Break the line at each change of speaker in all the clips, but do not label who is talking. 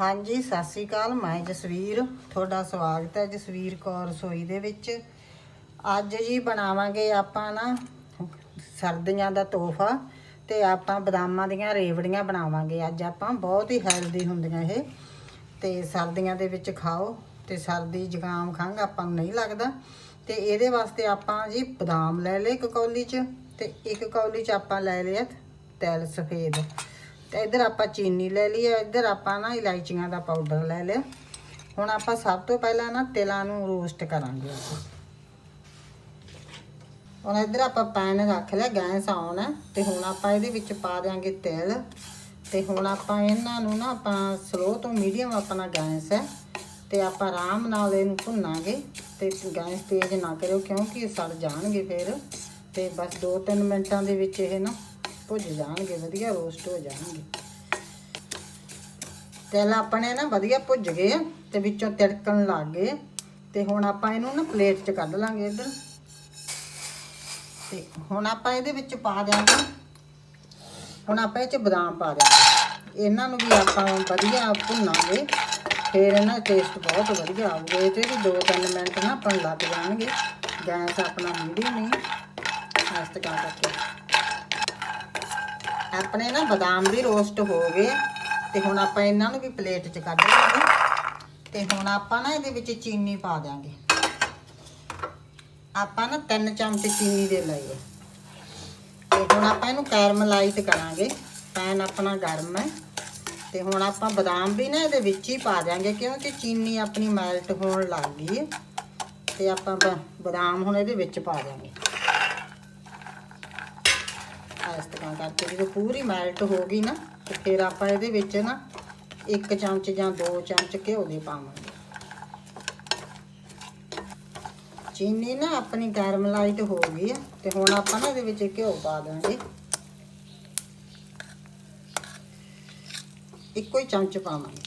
ਹਾਂਜੀ, ਸਤਿ ਸ੍ਰੀ ਅਕਾਲ। ਮੈਂ ਜਸਵੀਰ। ਤੁਹਾਡਾ ਸਵਾਗਤ ਹੈ ਜਸਵੀਰ ਕੌਰ ਰਸੋਈ ਦੇ ਵਿੱਚ। ਅੱਜ ਜੀ ਬਣਾਵਾਂਗੇ ਆਪਾਂ ਨਾ ਸਰਦੀਆਂ ਦਾ ਤੋਹਫਾ ਤੇ ਆਪਾਂ ਬਦਾਮਾਂ ਦੀਆਂ ਰੇਵੜੀਆਂ ਬਣਾਵਾਂਗੇ। ਅੱਜ ਆਪਾਂ ਬਹੁਤ ਹੀ ਹੈਲਦੀ ਹੁੰਦੀਆਂ ਇਹ। ਤੇ ਸਰਦੀਆਂ ਦੇ ਵਿੱਚ ਖਾਓ ਤੇ ਸਰਦੀ ਜ਼ੁਕਾਮ ਖੰਘ ਆਪਾਂ ਨੂੰ ਨਹੀਂ ਲੱਗਦਾ। ਤੇ ਇਹਦੇ ਵਾਸਤੇ ਆਪਾਂ ਜੀ ਬਦਾਮ ਲੈ ਲਏ ਇੱਕ ਕੌਲੀ 'ਚ ਤੇ ਇੱਕ ਕੌਲੀ 'ਚ ਆਪਾਂ ਲੈ ਲਿਆ ਤੇਲ ਸਫੇਦ। ਤੇ ਇੱਧਰ ਆਪਾਂ ਚੀਨੀ ਲੈ ਲਈ ਹੈ ਇੱਧਰ ਆਪਾਂ ਨਾ ਇਲਾਇਚੀਆਂ ਦਾ ਪਾਊਡਰ ਲੈ ਲਿਆ। ਹੁਣ ਆਪਾਂ ਸਭ ਤੋਂ ਪਹਿਲਾਂ ਨਾ ਤਿਲਾਂ ਨੂੰ ਰੋਸਟ ਕਰਾਂਗੇ ਆਪਾਂ। ਹੁਣ ਇੱਧਰ ਆਪਾਂ ਪੈਨ ਰੱਖ ਲਿਆ, ਗੈਸ ਆਨ ਹੈ, ਤੇ ਹੁਣ ਆਪਾਂ ਇਹਦੇ ਵਿੱਚ ਪਾ ਦਿਆਂਗੇ ਤਿਲ। ਤੇ ਹੁਣ ਆਪਾਂ ਇਹਨਾਂ ਨੂੰ ਨਾ ਆਪਾਂ ਸਲੋ ਤੋਂ ਮੀਡੀਅਮ ਆਪਣਾ ਗੈਸ ਹੈ, ਤੇ ਆਪਾਂ ਆਰਾਮ ਨਾਲ ਇਹਨੂੰ ਭੁੰਨਾਂਗੇ, ਤੇ ਗੈਸ ਤੇਜ਼ ਨਾ ਕਰਿਓ, ਕਿਉਂਕਿ ਇਹ ਸੜ ਜਾਣਗੇ ਫਿਰ। ਤੇ ਬਸ 2-3 ਮਿੰਟਾਂ ਦੇ ਵਿੱਚ ਇਹ ਨਾ ਭੁੱਜ ਜਾਣਗੇ, ਵਧੀਆ ਰੋਸਟ ਹੋ ਜਾਣਗੇ। ਤਿਲ ਆਪਣੇ ਨਾ ਵਧੀਆ ਭੁੱਜ ਗਏ ਤੇ ਵਿੱਚੋਂ ਤਿੜਕਣ ਲੱਗ ਗਏ। ਤੇ ਹੁਣ ਆਪਾਂ ਇਹਨੂੰ ਨਾ ਪਲੇਟ 'ਚ ਕੱਢ ਲਾਂਗੇ ਇੱਧਰ। ਤੇ ਹੁਣ ਆਪਾਂ ਇਹਦੇ ਵਿੱਚ ਪਾ ਦਿਆਂਗੇ। ਹੁਣ ਆਪਾਂ ਇਹ 'ਚ ਬਦਾਮ ਪਾ ਦਿਆਂਗੇ। ਇਹਨਾਂ ਨੂੰ ਵੀ ਆਪਾਂ ਵਧੀਆ ਭੁੰਨਾਂਗੇ। ਫਿਰ ਇਹਨਾਂ ਦਾ ਟੇਸਟ ਬਹੁਤ ਵਧੀਆ ਆਊਗਾ। ਇਹ ਤੇ ਵੀ 2-3 ਮਿੰਟ ਨਾ ਆਪਾਂ ਲੱਗ ਜਾਣਗੇ। ਗੈਸ ਆਪਣਾ ਮੀਡੀਅਮ ਹੀ ਇਸ ਕਰਕੇ। ਆਪਣੇ ਨਾ ਬਦਾਮ ਵੀ ਰੋਸਟ ਹੋ ਗਏ ਤੇ ਹੁਣ ਆਪਾਂ ਇਹਨਾਂ ਨੂੰ ਵੀ ਪਲੇਟ 'ਚ ਕੱਢ ਲਾਂਗੇ ਤੇ ਹੁਣ ਆਪਾਂ ਨਾ ਇਹਦੇ ਵਿੱਚ ਚੀਨੀ ਪਾ ਦਿਆਂਗੇ। ਆਪਾਂ ਨਾ 3 ਚਮਚ ਚੀਨੀ ਦੇ ਲਏ ਆ। ਤੇ ਹੁਣ ਆਪਾਂ ਇਹਨੂੰ ਕੈਰਮਲਾਈਜ਼ ਕਰਾਂਗੇ, ਪੈਨ ਆਪਣਾ ਗਰਮ ਹੈ। ਤੇ ਹੁਣ ਆਪਾਂ ਬਦਾਮ ਵੀ ਨਾ ਇਹਦੇ ਵਿੱਚ ਹੀ ਪਾ ਦਿਆਂਗੇ ਕਿਉਂਕਿ ਚੀਨੀ ਆਪਣੀ ਮੈਲਟ ਹੋਣ ਲੱਗ ਗਈ ਹੈ। ਤੇ ਆਪਾਂ ਬਦਾਮ ਹੁਣ ਇਹਦੇ ਵਿੱਚ ਪਾ ਦਿਆਂਗੇ। ਇਸ ਤਰ੍ਹਾਂ ਕਰਕੇ ਜਦੋਂ ਪੂਰੀ ਮੈਲਟ ਹੋ ਗਈ ਨਾ, ਤੇ ਫਿਰ ਆਪਾਂ ਇਹਦੇ ਵਿੱਚ ਨਾ ਇੱਕ ਚਮਚ ਜਾਂ ਦੋ ਚਮਚ ਘਿਓ ਦੇ ਪਾਵਾਂਗੇ। ਚੀਨੀ ਨਾ ਆਪਣੀ ਕੈਰਮਲਾਈਟ ਹੋ ਗਈ ਹੈ ਤੇ ਹੁਣ ਆਪਾਂ ਨਾ ਇਹਦੇ ਵਿੱਚ ਘਿਓ ਪਾ ਦਾਂਗੇ ਇੱਕੋ ਹੀ ਚਮਚ ਪਾਵਾਂਗੇ।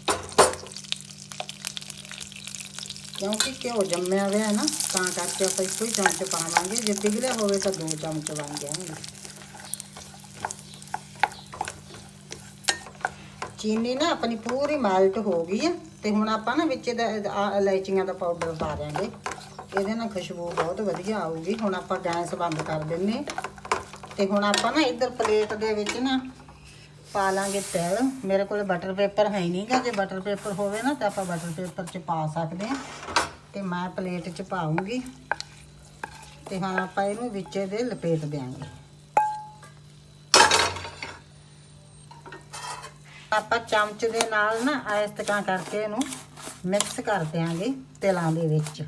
ਕਿਉਂਕਿ ਘਿਓ ਜੰਮਿਆ ਹੋਇਆ ਹੈ ਨਾ, ਤਾਂ ਕਰਕੇ ਆਪਾਂ ਇੱਕੋ ਹੀ ਚਮਚ ਪਾਵਾਂਗੇ। ਜੇ ਪਿਘਲਿਆ ਹੋਵੇ ਤਾਂ ਦੋ ਚਮਚ ਬਣ ਜਾਣਗੇ। ਚੀਨੀ ਨਾ ਆਪਣੀ ਪੂਰੀ ਮੈਲਟ ਹੋ ਗਈ ਹੈ ਤੇ ਹੁਣ ਆਪਾਂ ਨਾ ਵਿੱਚ ਇਹਦਾ ਆਹ ਇਲਾਇਚੀਆਂ ਦਾ ਪਾਊਡਰ ਪਾ ਦਿਆਂਗੇ। ਇਹਦੇ ਨਾਲ ਖੁਸ਼ਬੂ ਬਹੁਤ ਵਧੀਆ ਆਊਗੀ। ਹੁਣ ਆਪਾਂ ਗੈਸ ਬੰਦ ਕਰ ਦਿੰਨੇ ਤੇ ਹੁਣ ਆਪਾਂ ਨਾ ਇੱਧਰ ਪਲੇਟ ਦੇ ਵਿੱਚ ਨਾ ਪਾ ਲਾਂਗੇ ਤੇਲ। ਮੇਰੇ ਕੋਲ ਬਟਰ ਪੇਪਰ ਹੈ ਹੀ ਨਹੀਂਗਾ ਜੇ ਬਟਰ ਪੇਪਰ ਹੋਵੇ ਨਾ, ਤਾਂ ਆਪਾਂ ਬਟਰ ਪੇਪਰ 'ਚ ਪਾ ਸਕਦੇ ਹਾਂ ਤੇ ਮੈਂ ਪਲੇਟ 'ਚ ਪਾਉਂਗੀ ਤੇ ਹੁਣ ਆਪਾਂ ਇਹਨੂੰ ਵਿੱਚ ਦੇ ਲਪੇਟ ਦਿਆਂਗੇ। ਆਪਾਂ ਚਮਚ ਦੇ ਨਾਲ ਨਾ ਇਸ ਤਰ੍ਹਾਂ ਕਰਕੇ ਇਹਨੂੰ ਮਿਕਸ ਕਰ ਦਿਆਂਗੇ ਤਿਲਾਂ ਦੇ ਵਿੱਚ।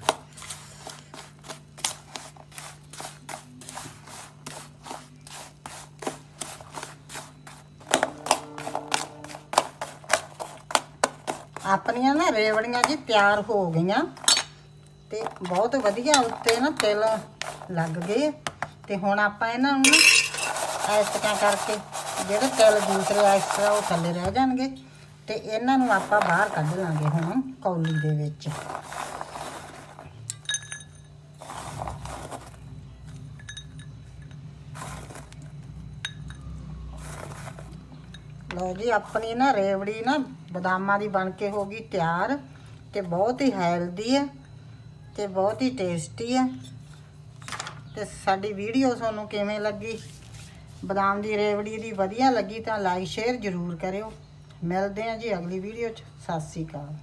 ਆਪਣੀਆਂ ਨਾ ਰੇਵੜੀਆਂ ਜੀ ਤਿਆਰ ਹੋ ਗਈਆਂ ਤੇ ਬਹੁਤ ਵਧੀਆ ਉੱਤੇ ਨਾ ਤਿਲ ਲੱਗ ਗਏ ਤੇ ਹੁਣ ਆਪਾਂ ਇਹਨਾਂ ਨੂੰ ਨਾ ਇਸ ਤਰ੍ਹਾਂ ਕਰਕੇ ਜਿਹੜੇ ਤਿਲ ਦੂਸਰੇ ਐਕਸਟਰਾ ਉਹ ਥੱਲੇ ਰਹਿ ਜਾਣਗੇ ਤੇ ਇਹਨਾਂ ਨੂੰ ਆਪਾਂ ਬਾਹਰ ਕੱਢ ਲਾਂਗੇ ਹੁਣ ਕੌਲੀ ਦੇ ਵਿੱਚ। ਲਓ ਜੀ, ਆਪਣੀ ਨਾ ਰੇਵੜੀ ਨਾ ਬਦਾਮਾਂ ਦੀ ਬਣ ਕੇ ਹੋ ਗਈ ਤਿਆਰ ਤੇ ਬਹੁਤ ਹੀ ਹੈਲਦੀ ਹੈ ਤੇ ਬਹੁਤ ਹੀ ਟੇਸਟੀ ਹੈ ਤੇ ਸਾਡੀ ਵੀਡੀਓ ਤੁਹਾਨੂੰ ਕਿਵੇਂ ਲੱਗੀ? ਬਦਾਮ ਦੀ ਰੇਵੜੀ ਦੀ ਵਧੀਆ ਲੱਗੀ ਤਾਂ ਲਾਈਕ ਸ਼ੇਅਰ ਜ਼ਰੂਰ ਕਰਿਓ। ਮਿਲਦੇ ਹਾਂ ਜੀ ਅਗਲੀ ਵੀਡੀਓ 'ਚ। ਸਤਿ ਸ੍ਰੀ ਅਕਾਲ।